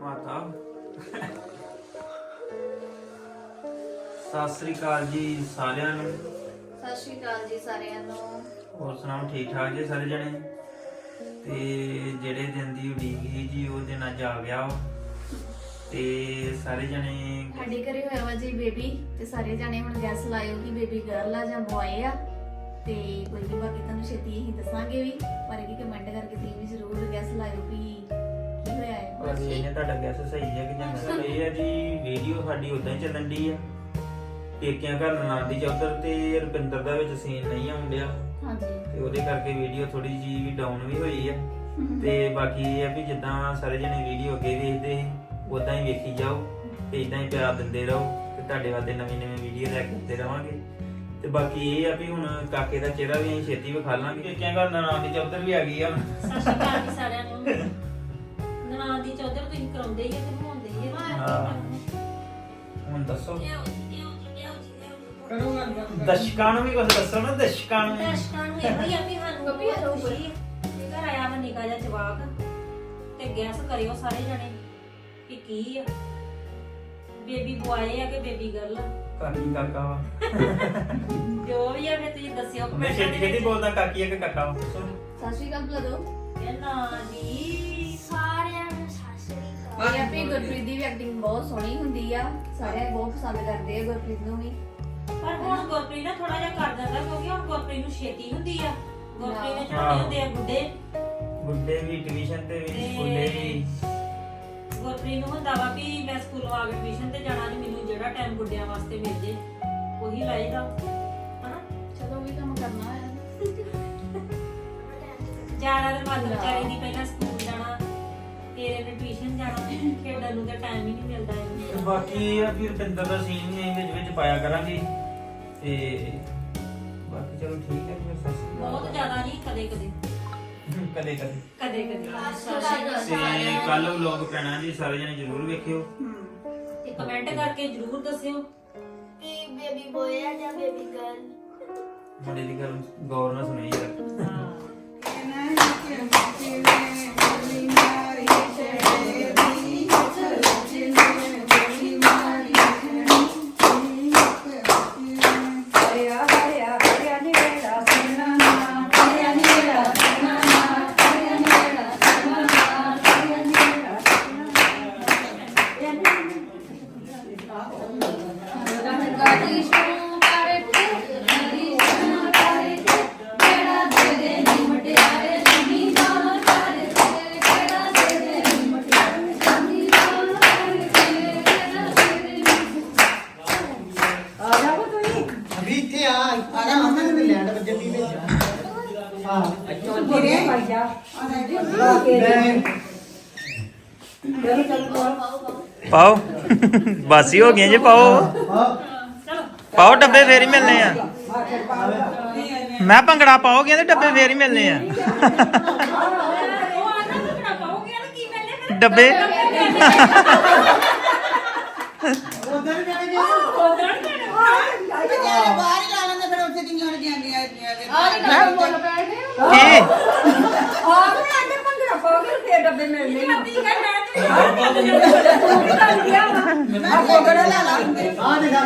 ਮਾਤਾ। ਸਤਿ ਸ੍ਰੀ ਅਕਾਲ ਜੀ ਸਾਰਿਆਂ ਨੂੰ। ਸਤਿ ਸ਼੍ਰੀ ਅਕਾਲ ਜੀ ਸਾਰਿਆਂ ਨੂੰ। ਹੋਰ ਸੁਣਾਓ ਠੀਕ ਠਾਕ ਜੀ ਸਾਰੇ ਜਣੇ? ਤੇ ਜਿਹੜੇ ਦਿਨ ਦੀ ਉਡੀਕ ਸੀ ਜੀ ਉਹ ਦਿਨ ਅੱਜ ਆ ਗਿਆ ਵਾ। ਤੇ ਸਾਰੇ ਜਣੇ ਸਾਡੇ ਘਰੇ ਹੋਇਆ ਵਾ ਜੀ ਬੇਬੀ ਤੇ ਸਾਰੇ ਜਾਣੇ ਹੁਣ ਗੈਸ ਲਾਇਓ ਕਿ ਬੇਬੀ ਗਰਲ ਆ ਜਾਂ ਬॉय ਆ। ਤੇ ਕੋਈ ਨਹੀਂ ਬਾਕੀ ਤੁਹਾਨੂੰ ਛੇਤੀ ਹੀ ਦੱਸਾਂਗੇ ਵੀ ਪਰ ਇਹ ਕਮੈਂਟ ਕਰਕੇ ਬਸ ਇਹਨੇ ਤੁਹਾਡਾ ਗੈਸ ਸਹੀ ਹੈ ਕਿ ਜਾਂ ਗਲਤ ਇਹ ਹੈ ਜੀ ਵੀਡੀਓ ਸਾਡੀ ਉਦਾਂ ਹੀ ਚੱਲਣ ਦੀ ਆ। ਪੇਕਿਆਂ ਘਰ ਨਾਂ ਦੀ ਚੌਧਰ ਤੇ ਰੁਪਿੰਦਰ ਦਾ ਵਿੱਚ ਸੀਨ ਨਹੀਂ ਆਉਂਦਿਆ ਹਾਂਜੀ। ਤੇ ਉਹਦੇ ਕਰਕੇ ਵੀਡੀਓ ਥੋੜੀ ਜੀ ਵੀ ਡਾਊਨ ਵੀ ਹੋਈ ਆ। ਤੇ ਬਾਕੀ ਇਹ ਆ ਵੀ ਜਿੱਦਾਂ ਸਾਰੇ ਜਣੇ ਵੀਡੀਓ ਅੱਗੇ ਵੇਖਦੇ ਸੀ ਉਦਾਂ ਹੀ ਵੇਖੀ ਜਾਓ ਤੇ ਇਦਾਂ ਹੀ ਪਿਆਰ ਦਿੰਦੇ ਰਹੋ ਤੇ ਤੁਹਾਡੇ ਵਾਸਤੇ ਨਵੀਂ ਨਵੀਂ ਵੀਡੀਓ ਲੈ ਕੇ ਆਉਂਦੇ ਰਵਾਂਗੇ। ਤੇ ਬਾਕੀ ਇਹ ਆ ਵੀ ਹੁਣ ਕਾਕੇ ਦਾ ਚਿਹਰਾ ਵੀ ਅਸੀਂ ਛੇਤੀ ਵਿਖਾ ਲਾਂਗੇ। ਪੇਕਿਆਂ ਘਰ ਨਾਂ ਦੀ ਚੌਧਰ ਵੀ ਆ ਗਈ ਆ ਸਤਿ ਸ਼੍ਰੀ ਅਕਾਲ ਜੀ ਸਾਰਿਆਂ ਨੂੰ। ਨਨਾਣ ਦੀ ਚੌਧਰ ਤੁਸੀਂ ਕਰਾਉਂਦੇ ਹੀ ਆ ਤੇ ਨਹਾਉਂਦੇ ਹੀ ਆ। ਹਾਂ। ਹੁਣ ਦੱਸੋ। ਲਿਆਓ ਜੀ, ਲਿਆਓ ਜੀ, ਲਿਆਓ ਜੀ, ਲਿਆਓ ਜੀ। ਦਰਸ਼ਕਾਂ ਨੂੰ ਵੀ ਕੁਝ ਦੱਸੋ ਨਾ ਦਰਸ਼ਕਾਂ ਨੂੰ ਦਰਸ਼ਕਾਂ ਨੂੰ ਇਹੋ ਹੀ ਆ ਵੀ ਸਾਨੂੰ ਵੀ ਖੁਸ਼ੀ ਹੈ ਕਿ ਘਰ ਆਇਆ ਵਾ ਨਿਕਾ ਜਿਹਾ ਜਵਾਕ ਤੇ ਗੈਸ ਕਰਿਓ ਸਾਰੇ ਜਣੇ ਕਿ ਕੀ ਆ। ਬੇਬੀ ਬੁਆਏ ਆ ਕਿ ਬੇਬੀ ਗਰਲ ਕਾਕੀ ਕਾਕਾ ਵਾ। ਜੋ ਵੀ ਆ ਫਿਰ ਤੁਸੀਂ ਦੱਸਿਓ। ਮੈਂ ਛੇਤੀ ਛੇਤੀ ਬੋਲਦਾ ਕਾਕੀ ਆ ਕਿ ਕਾਕਾ ਵਾ। ਸਤਿ ਸ਼੍ਰੀ ਅਕਾਲ ਬੁਲਾ ਦਿਓ ਇਹ ਨਾ ਜੀ ਇਹ ਆਪਣੀ ਗੁਰਪ੍ਰੀਤ ਦੀ ਵੀ ਐਕਟਿੰਗ ਬਹੁਤ ਸੋਹਣੀ ਹੁੰਦੀ ਆ। ਸਾਰੇ ਬਹੁਤ ਪਸੰਦ ਕਰਦੇ ਆ ਗੁਰਪ੍ਰੀਤ ਨੂੰ ਵੀ। ਪਰ ਹੁਣ ਗੁਰਪ੍ਰੀਤ ਨਾ ਥੋੜਾ ਜਿਹਾ ਕਰ ਦਿੰਦਾ ਕਿਉਂਕਿ ਹੁਣ ਗੁਰਪ੍ਰੀਤ ਨੂੰ ਛੇਤੀ ਹੁੰਦੀ ਆ। ਗੁਰਪ੍ਰੀਤ ਨੇ। ਛੋਟੇ ਹੁੰਦੇ ਆ ਗੁੱਡੇ ਗੁੱਡੇ ਵੀ ਟਿਊਸ਼ਨ ਤੇ ਵੀ ਸਕੂਲੇ ਵੀ। ਗੁਰਪ੍ਰੀਤ ਨੂੰ ਹੁੰਦਾ ਵਾ ਵੀ ਮੈਂ ਸਕੂਲੋਂ ਆ ਕੇ ਟਿਊਸ਼ਨ ਤੇ ਜਾਣਾ ਤੇ ਮੈਨੂੰ ਜਿਹੜਾ ਟਾਈਮ ਗੁੱਡਿਆਂ ਵਾਸਤੇ ਮਿਲ ਜੇ ਉਹੀ ਲਾਈਦਾ ਹਨਾ? ਚਲੋ ਵੀ ਕੰਮ ਕਰਨਾ ਹੈ ਜਾਣਾ ਤੇ ਮੱਲ ਵਿਚਾਰੀ ਦੀ ਪਹਿਲਾਂ ਸਕੂਲ ਇਹਨੇ ਟਿਊਸ਼ਨ ਜਾਣਾ ਖੇਡਣ ਨੂੰ ਤਾਂ ਟਾਈਮ ਹੀ ਨਹੀਂ ਮਿਲਦਾ ਤੇ ਇਹਨੂੰ ਬਾਕੀ ਇਹ ਆ ਵੀ ਰੁਪਿੰਦਰ ਦਾ ਸੀਨ ਵੀ ਅਸੀਂ ਵਿੱਚ ਵਿੱਚ ਪਾਇਆ ਕਰਾਂਗੇ। ਤੇ ਬਾਕੀ ਚਲੋ ਠੀਕ ਹੈ ਜੀ ਫਿਰ ਸਤਿ ਸ਼੍ਰੀ ਅਕਾਲ। ਬਹੁਤ ਜ਼ਿਆਦਾ ਨਹੀਂ ਕਦੇ ਕਦੇ। ਕਦੇ ਕਦੇ। ਕਦੇ ਕਦੇ। ਤੇ ਕੱਲ ਵਲੌਗ ਪੈਣਾ ਜੀ ਸਾਰੇ ਜਣੇ ਜ਼ਰੂਰ ਵੇਖਿਓ। ਤੇ ਕਮੈਂਟ ਕਰਕੇ ਜਰੂਰ ਦੱਸਿਓ। ਕਿ ਬੇਬੀ ਬੋਏ ਆ ਜਾਂ ਬੇਬੀ ਗਰਲ ਮੁੰਡੇ ਦੀ ਗੱਲ ਗੌਰ ਨਾਲ ਸੁਣੀ ਯਾਰ ਹਾਂ। Amém. ਜਾ ਲਾ ਕੇ ਪਾਓ ਬਾਸੀ ਹੋ ਗਈਆਂ ਜੇ ਪਾਓ ਪਾਓ ਡੱਬੇ ਫੇਰ ਹੀ ਮਿਲਨੇ ਆ ਮੈਂ ਭੰਗੜਾ ਪਾਓਗੇ ਤੇ ਡੱਬੇ ਫੇਰ ਹੀ ਮਿਲਨੇ ਆ ਡੱਬੇ ਕੀ ਆ ਕੇ ਆਂਦੇ ਭੰਗੜਾ ਪਾਓਗੇ ਤੇ ਡੱਬੇ ਮਿਲਣੇ ਆ ਕੀ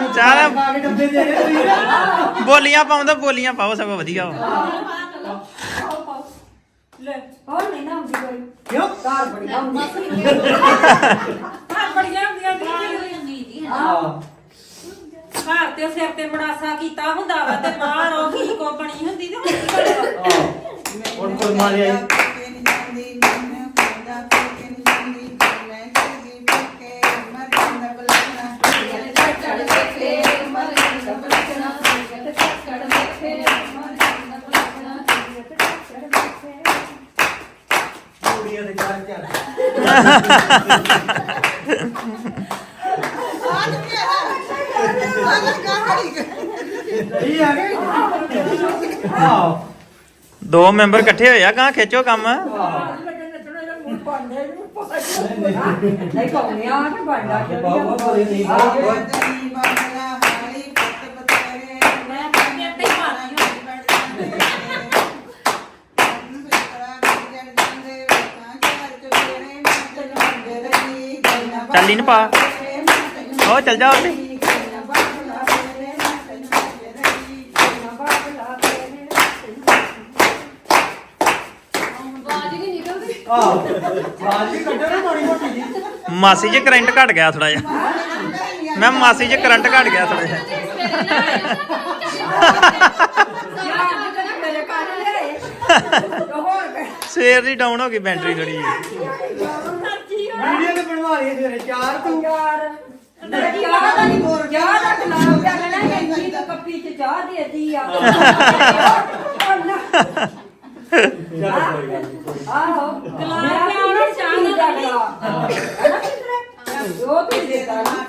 ਚੱਲ। ਬੋਲੀਆਂ ਪਾਉਂਦਾ ਬੋਲੀਆਂ ਪਾਓ, ਸਗੋਂ ਵਧੀਆ ਲੈ ਹੋਰ ਨਹੀਂ ਨਾ ਹੁੰਦੀ ਕੋਈ ਕਿਉਂ ਕਾਰ ਬੜੀ ਹੁੰਦੀ ਹਾਂ ਬੜੀਆਂ ਹੁੰਦੀਆਂ ਦੀ ਘਰ ਤੇ ਸਿਰ ਤੇ ਮੜਾਸਾ ਕੀਤਾ ਹੁੰਦਾ ਵਾ ਤੇ ਮਾਂ ਰੋ ਕੋ ਬਣੀ ਹੁੰਦੀ ਤੇ ਹੁਣ ਕੀ ਕਰੇਗਾ ਹੁਣ ਕੋਈ ਮਾਰਿਆ ਚੜ ਦੇਖੇ ਮਰ ਗਈ ਬਲਕਣਾ ਚੜ ਦੇਖੇ ਮਰ ਗਈ ਬਲਕਣਾ ਕੁੜੀਆਂ ਦੇ ਘਰ ਚੱਲ। ਨਹੀਂ ਆ ਗਏ? ਹਾਂ ਦੋ ਮੈਂਬਰ ਇਕੱਠੇ ਹੋਇਆ ਕਾਂ ਖਿੱਚੋ ਕੰਮ ਨਹੀਂ ਪਾਉਣੇ ਆ ਤੇ ਬਣਦਾ ਬਹੁਤ ਬਹੁਤ ਆਹ ਬਾਜੀ ਕੱਢੋ ਨਾ ਮਾੜੀ ਮੋਟੀ ਜੀ ਮਾਸੀ ਜੀ ਕਰੰਟ ਘਟ ਗਿਆ ਥੋੜਾ ਜਿਹਾ। ਮੈਂ ਮਾਸੀ ਜੀ ਕਰੰਟ ਘਟ ਗਿਆ ਥੋੜਾ ਜਿਹਾ। ਮੇਰੇ ਘਰ ਸਵੇਰ ਦੀ ਡਾਊਨ ਹੋ ਗਈ ਬੈਟਰੀ ਥੋੜੀ ਜਿਹੀ। ਵੀਡੀਓ ਤੇ ਬਣਵਾ ਲਈ ਸਵੇਰੇ ਚਾਰ ਤੂੰ ਚਾਹ ਦਾ ਕੱਪੀ ਚ ਚਾਹ ਦੇਤੀ ਆ। ਨੀ, ਆਹੋ ਗਲਾਸ ਨੂੰ ਚਾਹ ਦਾ ਦਾ ਜੋ ਤੂੰ ਦੇਤਾ ਨਾ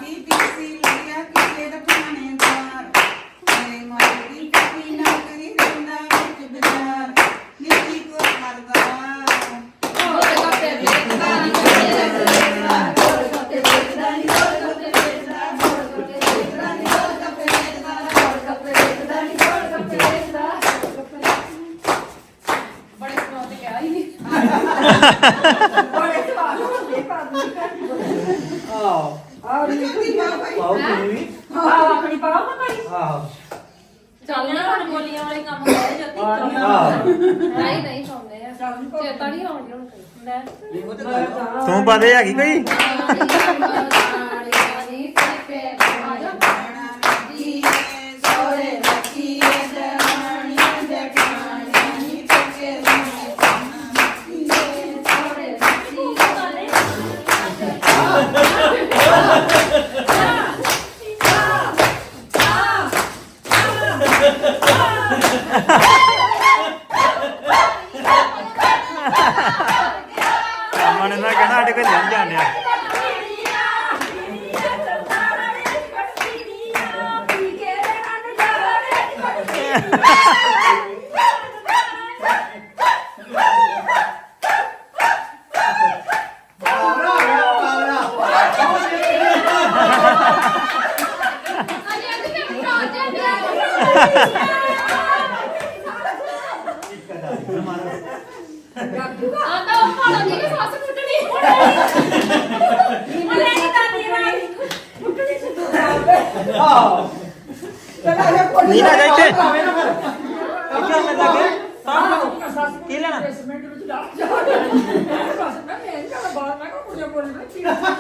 ਨਹੀਂ ਨਹੀਂ ਸੌਂਦੇ ਆ ਚੇਤਾ ਨਹੀਂ ਆਉਂਦੀ ਹੁਣ ਲੈ ਤੂੰ ਪਾਦੇ ਹੈਗੀ ਕੋਈ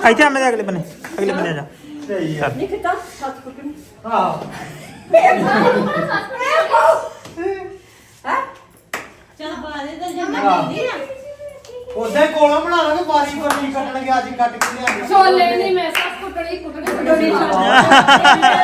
ਇੱਥੇ ਆਵੇਂ ਦੇ ਅਗਲੇ ਬੰਨੇ ਅਗਲੇ ਬੰਨੇ ਆ ਜਾ। ਸਹੀ ਆ ਨਹੀਂ ਕਿਤਾ ਸੱਤ ਕੁੱਟਣੀ ਆਹ ਹੈ? ਚਲ ਬਾਦੇ ਤਾਂ ਜੰਨਾ ਦੀ ਆ। ਉਹਦੇ ਕੋਲੋਂ ਬਣਾ ਲਾਂਗੇ ਬਾਰੀ ਨਹੀਂ ਕੱਟਣਗੇ ਅੱਜ ਕੱਟ ਕੇ ਲਿਆਂਗੇ ਛੋਲੇ ਨਹੀਂ ਮੈਂ ਸੱਸ ਕੁੱਟਣੀ ਕੁੱਟਣੀ ਕੁੱਟਣੀ ਚਲਾ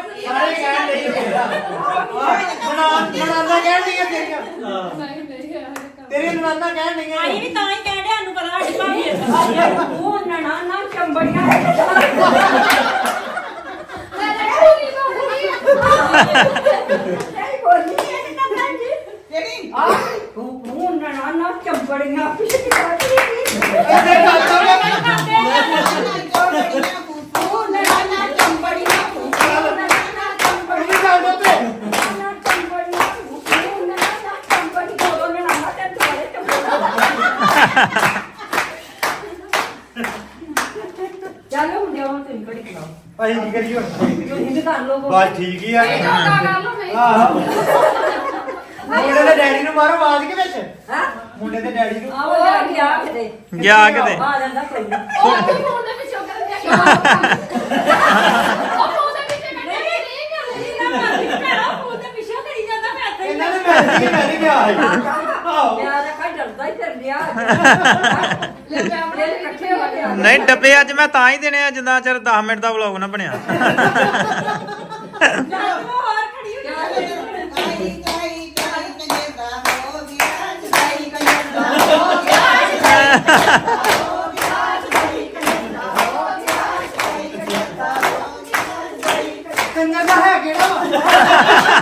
ਸਾਰੇ ਕਹਿਣ ਨਹੀਂ ਤੇਰਾ ਬਣਾ ਬਣਾਉਂਦਾ ਕਹਿਣ ਨਹੀਂ ਤੇਰੀਆਂ ਨਹੀਂ ਨਹੀਂ ਤੇਰੀ ਨਨਾਨਾ ਕਹਿਣ ਨਹੀਂ ਆਈ ਵੀ ਤਾਂ ਹੀ ਕਹਿ ਡਿਆ ਨੂੰ ਪਤਾ ਸਾਡੀ ਭਾਬੀ ਹੈ ਉਹ ਨਣਾ ਨਾ ਚੰਬੜੀਆਂ ਚੰਬੜੀਆਂ ਪਿਛਲੀ ਵਾਰੀ ਇਹਦੇ ਕਰਦਾ ਉਹ ਨਣਾ ਨਾ ਚੰਬੜੀਆਂ ਉਹ ਨਣਾ ਨਾ ਚੰਬੜੀਆਂ ਨਹੀਂ ਚੱਲਦਾ ਤੇ ਨਾ ਚੰਬੜੀਆਂ ਉਹ ਨਣਾ ਨਾ ਚੰਬੜੀਆਂ ਉਹ ਨਣਾ ਨਾ ਤੇ ਦੁਆਰੇ ਚੰਬੜੀਆਂ ਚਲੋ ਹੁਣ ਜਾਓ ਤੁਸੀਂ ਕੜੀ ਕੀ ਕਰੀਏ ਹੁਣ ਹਿੰਦ ਕਰ ਲੋ ਬਸ ਠੀਕ ਹੀ ਆ। ਕਰ ਆਹੋ। ਮੁੰਡੇ ਦੇ ਡੈਡੀ ਨੂੰ ਮਾਰੋ ਆਵਾਜ਼ ਕੇ ਵਿੱਚ? ਹਾਂ? ਮੁੰਡੇ ਦੇ ਡੈਡੀ ਨੂੰ। ਆਹੋ ਜਾ ਗਿਆ ਕਿਤੇ। ਗਿਆ ਕਿਤੇ ਆ ਜਾਂਦਾ ਕੋਈ ਨੀ। ਉਹ ਵੀ ਫੋਨ ਦੇ ਪਿੱਛੋਂ ਕਰਨ ਦਿਆ ਉਹ ਫੋਨ ਦੇ ਪਿੱਛੇ ਕੱਢੇ ਨਹੀਂ ਇਹਦਾ ਮਰਜ਼ੀ ਭੈਣਾ, ਫੋਨ ਤੇ ਪਿੱਛੇ ਕਰੀ ਜਾਂਦਾ, ਮੈਂ ਇੱਥੇ ਹੀ ਇਹਨਾਂ ਨੇ ਮੈਂ ਨਹੀਂ ਮੈਂ ਨਹੀਂ ਗਿਆ ਆਹੋ। ਨਹੀਂ, ਡੱਬੇ ਅੱਜ ਮੈਂ ਤਾਂ ਹੀ ਦੇਣੇ ਆ, ਜਿੰਨਾ ਚਿਰ 10 ਮਿੰਟ ਦਾ ਵਲੌਗ ਨਾ ਬਣਿਆ ਜਾ ਤੂੰ ਹੋਰ ਖੜੀ ਹੋ ਜਾ। ਕੰਨਾਂ ਦਾ ਹੈ ਕਿਹੜਾ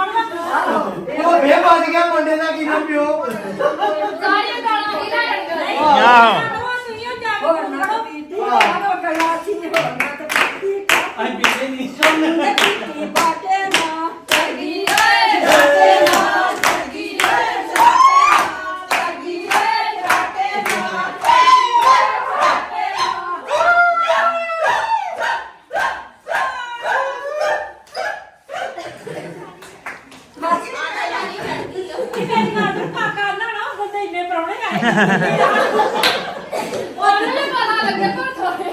ਉਹ ਬੇ ਵੱਜ ਗਿਆ ਮੁੰਡੇ ਦਾ ਕੀ ਨਾ ਪਿਓ ਸਾਰੀਆਂ ਗਾਲਾਂ ਹੀ ਲੈਣ ਆਹੋ ਹੋਰ ਨਾ ਪੀਤੀ ਆਹੋ ਗਿਆ ਸੀ ਹੋਰ ਨਾ ਤੇ ਪੀਤੀ ਅੱਜ ਬੀਤੇ ਨਹੀਂ ਸੁਣ ਪੀਤੀ ਬਾਟੇ ਨਾ ਸਰਗੀ ਓਏ ਜਾਤੇ ਨਾ ਸਰਗੀ ਓਏ ਜਾਤੇ ਨਾ ਸਰਗੀ ਓਏ ਜਾਤੇ ਨਾ ਸਰਗੀ ਓਏ ਜਾਤੇ ਉਹਨੂੰ ਵੀ ਪਤਾ ਲੱਗੇ ਪਰ ਥੋੜੇ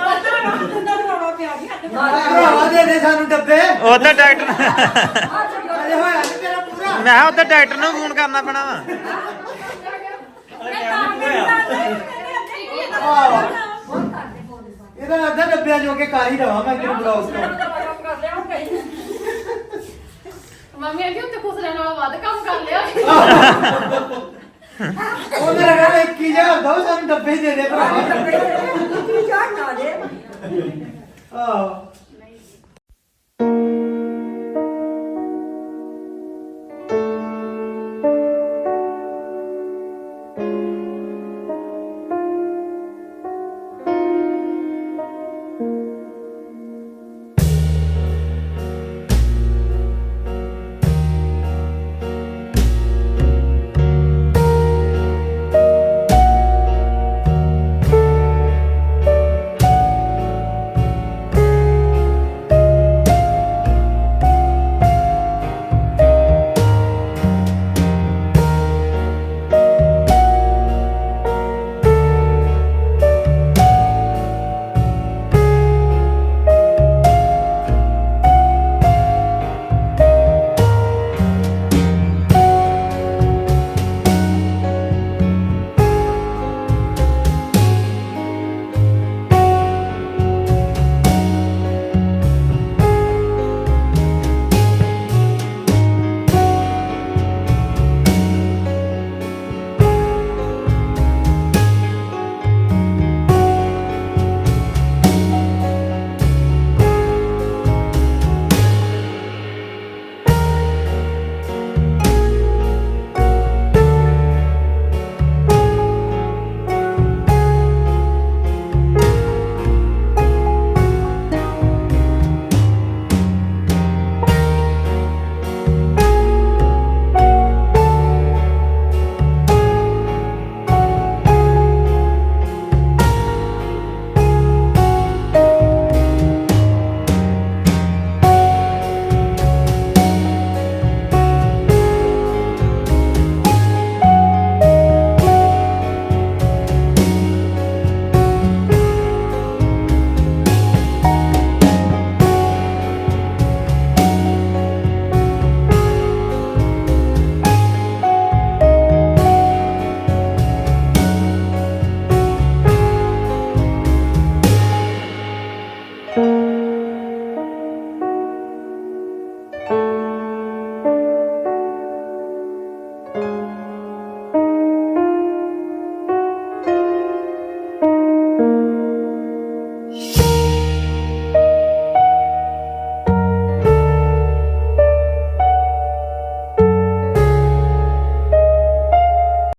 ਦੇ ਦੇ ਸਾਨੂੰ ਡੱਬੇ। ਉਧਰ ਡਾਕਟਰ ਅਜੇ ਹੋਇਆ ਨਹੀਂ ਤੇਰਾ ਪੂਰਾ। ਮੈਂ ਕਿਹਾ ਉਧਰ ਡਾਕਟਰ ਨੂੰ ਫੋਨ ਕਰਨਾ ਪੈਣਾ ਵਾ। ਇਹਦਾ ਅੱਧਾ ਡੱਬਿਆਂ ਜੋ ਕੇ ਕਰ ਹੀ ਦਵਾਂ ਮੈਂ ਕਿਹਨੂੰ ਬਲੌਗ ਤੋਂ। ਮੰਮੀ ਆਂਟੀ ਉੱਤੇ ਖੁਸਰੇ ਨਾਲੋਂ ਵੱਧ ਕੰਮ ਕਰ ਲਿਆ। ਉਹਨੇ ਕਹਿੰਦਾ 21000 ਦੋ ਸਾਨੂੰ ਡੱਬੇ ਹੀ ਦੇ ਦੇ ਨਾ ਦੇ। ਆਹੋ।